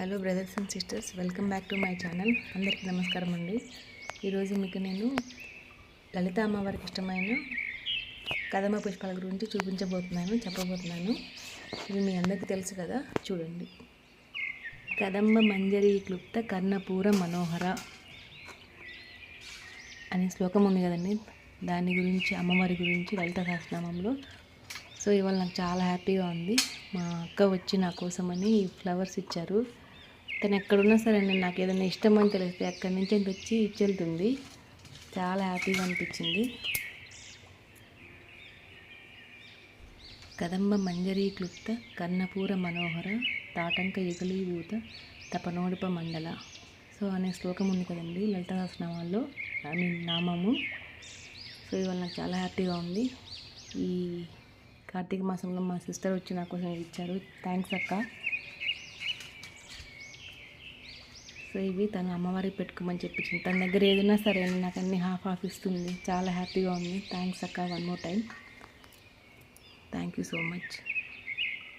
Hello brothers and sisters welcome back to my channel అందరికీ నమస్కారం అండి. ఈరోజు మీకు నేను లలిత అమ్మవారికి ఇష్టమైన కదమ పుష్పాల గురించి చూపించబోతున్నాను చెప్పబోతున్నాను. ఇవి మీ అందరికీ తెలుసు కదా. చూడండి. కదంబ మంజరి క్లుప్త కర్ణపూర మనోహర అనే శ్లోకం ఉంది కదండి. దాని గురించి అమ్మవారి గురించి లలిత సహస్రనామంలో. సో ఇవాళ నాకు చాలా హ్యాపీగా ఉంది. మా అక్క వచ్చి నా కోసమని ఫ్లవర్స్ ఇచ్చారు. తను ఎక్కడున్నా సరే నేను నాకు ఏదైనా ఇష్టం అని తెలిస్తే అక్కడి నుంచి వచ్చి ఇచ్చెళ్తుంది. చాలా హ్యాపీగా అనిపించింది. కదంబ మంజరీ క్లుప్త కర్ణపూర మనోహర తాటంక యుగలీభూత తపనోడిప మండల. సో అనే శ్లోకం ఉంది కదండి లలిత సహస్రనామాల్లో ఐ మీన్ నామము. సో ఇవాళ నాకు చాలా హ్యాపీగా ఉంది. ఈ కార్తీక మాసంలో మా సిస్టర్ వచ్చి నా కోసం ఇచ్చారు. థ్యాంక్స్ అక్క. సో ఇవి తను అమ్మవారికి పెట్టుకోమని చెప్పించింది. తన దగ్గర ఏదైనా సరే నాకు అన్ని హాఫ్ హాఫ్ ఇస్తుంది. చాలా హ్యాపీగా ఉంది. థ్యాంక్స్ అక్క one more time thank you so much